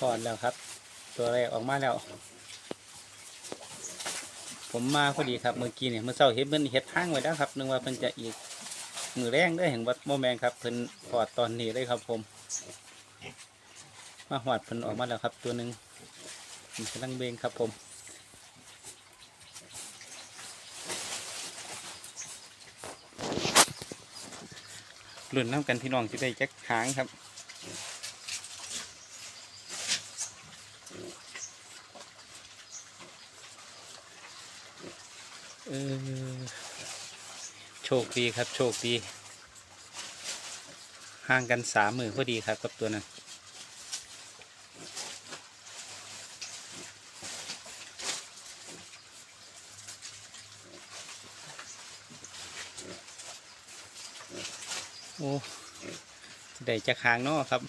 ถอดแล้วครับ ตัวแรกออกมาแล้ว ผมมาพอดีครับเมื่อกี้เนี่ยเมื่อเช้าเห็นเพิ่นเฮ็ดทางไว้แล้วครับนึกว่าเพิ่นจะอีกมือแรงเด้เห็นวัดโมแมงครับเพิ่นถอดตอนนี้เลยครับผม มาหอดเพิ่นออกมาแล้วครับ ตัวหนึ่งมันกำลังเบงครับผมรุ่นน้ำกันพี่น้องที่ได้แจ็คค้างครับ เออโชคดีครับ โชคดี ห่างกันสามมือพอดีครับกับตัวนั้นโอ้ได้จะค้างนาะครับ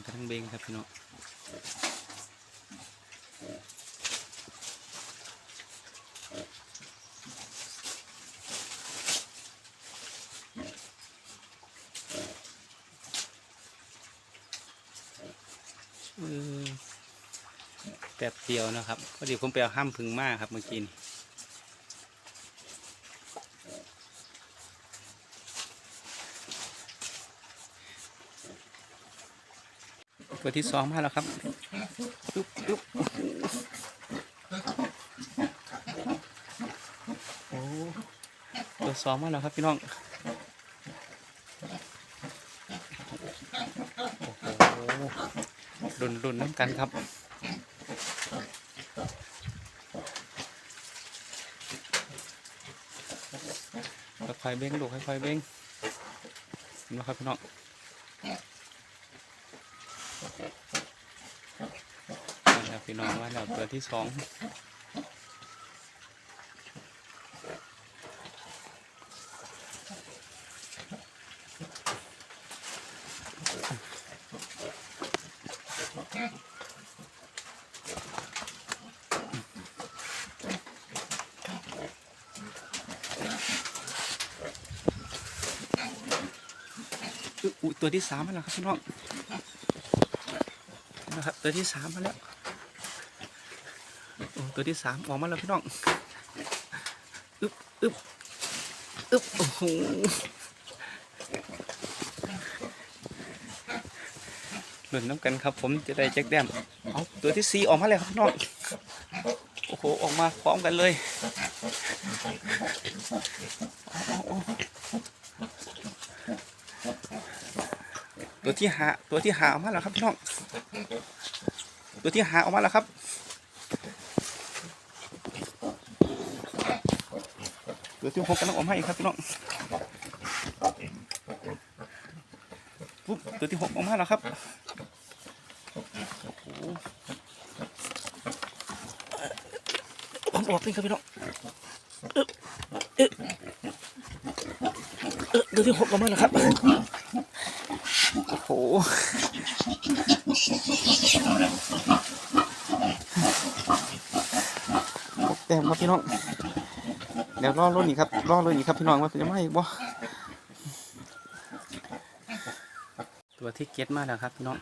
มันกำลังเบงครับพี่น้องแป๊บเดียวนะครับพอดีผมไปเอาห้ามพึงมากครับเมื่อกี้ ตัวที่สองมาแล้วครับปึ๊บปึ๊บโอ้ตัวสองมาแล้วครับพี่น้องโอ้โหรุนรุนน้ำกันครับค่อยๆเบ้งลูกค่อยๆเบ้งนไหมครับพี่น้องมา แล้วพี่น้องมาแล้วตัวที่สองอุ๊ยตัวที่สามมาแล้วครับพี่น้องนะครับตัวที่สามมาแล้ว ตัวที่สามออกมาแล้วพี่น้องอึ๊บอึ๊บอึ๊บโอ้โหหล่นน้ำกันครับ ผมจะได้แจ็คแดมเอาตัวที่สี่ออกมาแล้วครับพี่น้องโอ้โหออกมาพร้อมกันเลยตัวที่หาตัวที่หาออกมาแล้วครับพี่น้องตัวที่หาออกมาแล้วครับ ตัวที่หกกำลังออกมาอีกครับพี่น้องปุ๊บตัวที่หกออกมาแล้วครับโอ้โหผมออกนี่ครับพี่น้องเอ๊ะเอ๊ะเอ๊ะตัวที่หกออกมาแล้วครับโอ้โหหกแต้มครับพี่น้อง เดี๋ยวรอรุ่นนี้ครับรอรุ่นนี้ครับพี่น้องว่าจะไม่บ่ตัวที่เก็ตมาแล้วครับพี่น้อง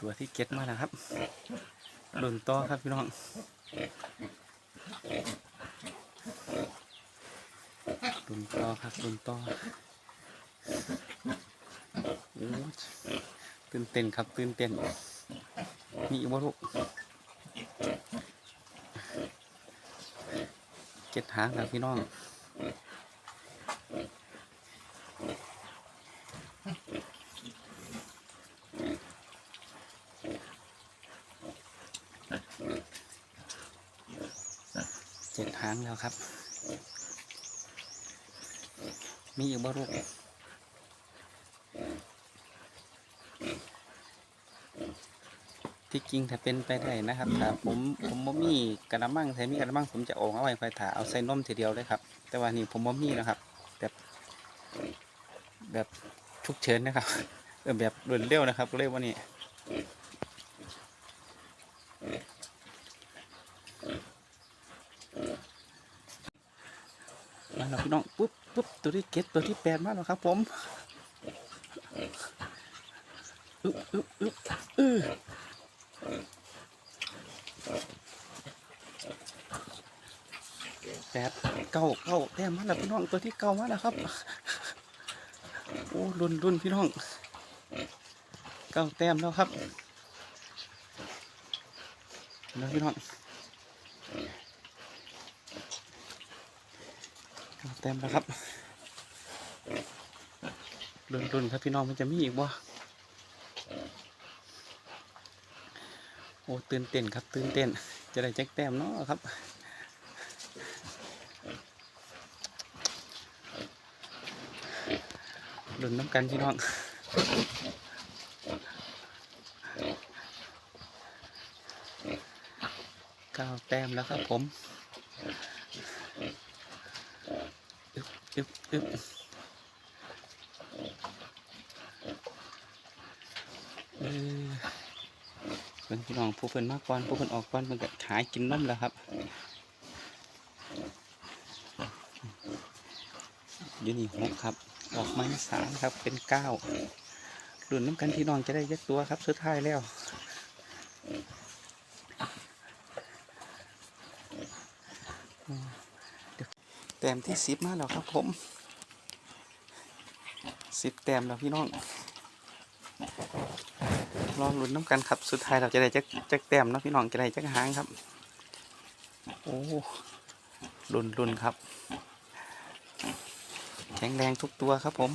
ตัวที่เก็ตมาแล้วครับรุ่นต่อครับพี่น้องรุนต่อครับรุนต่อตื่นเต้นครับตื่นเต้น มีอีกบ่ลูกเจ็ดหางแล้วพี่น้องเจ็ดหางแล้วครับ มีอีกบ่ลูก ที่จริงถ้าเป็นไปได้นะครับถ้าผมผมบ่มีกระมังใส่มีกระมังผมจะโอ่งเอาไว้ไฟถาเอาใส่นมทีเดียวเลยครับ แต่ว่านี่ผมบ่มีนะครับ แบบแบบฉุกเฉินนะครับเออแบบด่วนเร็วนะครับก็เลยว่านี่มาเราพี่น้องปุ๊บปุ๊บตัวที่เก็ตตัวที่แปดมาแล้วครับ ผมอึ๊บอึ๊บอึ๊บอึ๊บ แปดเก้าเก้าแต้มมาแล้วพี่น้องตัวที่เก้ามาแล้วครับ โอ้รุนรุนพี่น้องเก้าแต้มแล้วครับแล้วพี่น้องเก้าแต้มแล้วครับรุนรุนครับพี่น้องมันจะมีอีกบ่ โอ้ตื่นเต้นครับ ตื่นเต้น จะได้แจ็คแต้มเนาะครับลุ้นน้ำกันพี่น้องเก้าแต้มแล้วครับผม อึบอึบอึบเออเพิ่นพี่น้องผู้เพิ่นมากก่อนผู้เพิ่นออกก่อนเพิ่นก็หายกินนมแล้วครับอยู่นี่หกครับ ออกมาสามครับเป็นเก้ารุ่นน้ำกันพี่น้องจะได้ยักตัวครับ สุดท้ายแล้วเดี๋ยวแต้มที่สิบมาแล้วครับผมสิบแต้มแล้วพี่น้อง รอลุ้นน้ำกันครับ สุดท้ายเราจะได้จักจักแต้มเนาะพี่น้องจะได้จักหางครับ โอ้ลุ้นลุ้นครับ แข็งแรงทุกตัวครับผม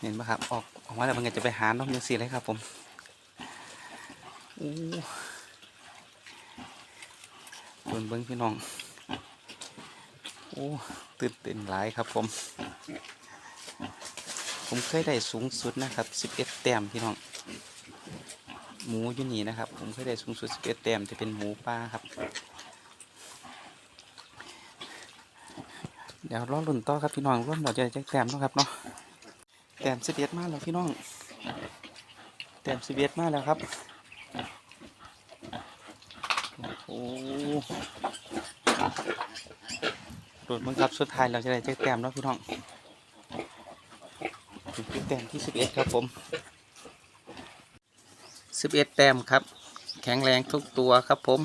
เห็นปะครับ ออกออกมาแล้วมันก็จะไปหานกยังสีเลยครับผมโอ้เบิ้งเบิ้งพี่น้อง โอ้ตื่นเต้นหลายครับผม ผมเคยได้สูงสุดนะครับ11แต้มพี่น้อง หมูอยู่นี่นะครับ ผมเคยได้สูงสุด11แต้มที่เป็นหมูป่าครับ เดี๋ยวรอลุ่นต่อครับพี่น้องร่วมเราจะได้แจ็คแต้มนะครับเนาะแต้มสิบเอ็ดมาแล้วพี่น้องแต้มสิบเอ็ดมาแล้วครับโอ้โหโดดมึงครับสุดท้ายเราจะได้แจ็คแต้มแล้วพี่น้อง เป็นแต้มที่สิบเอ็ดครับผมสิบเอ็ดแต้มครับ แข็งแรงทุกตัวครับผม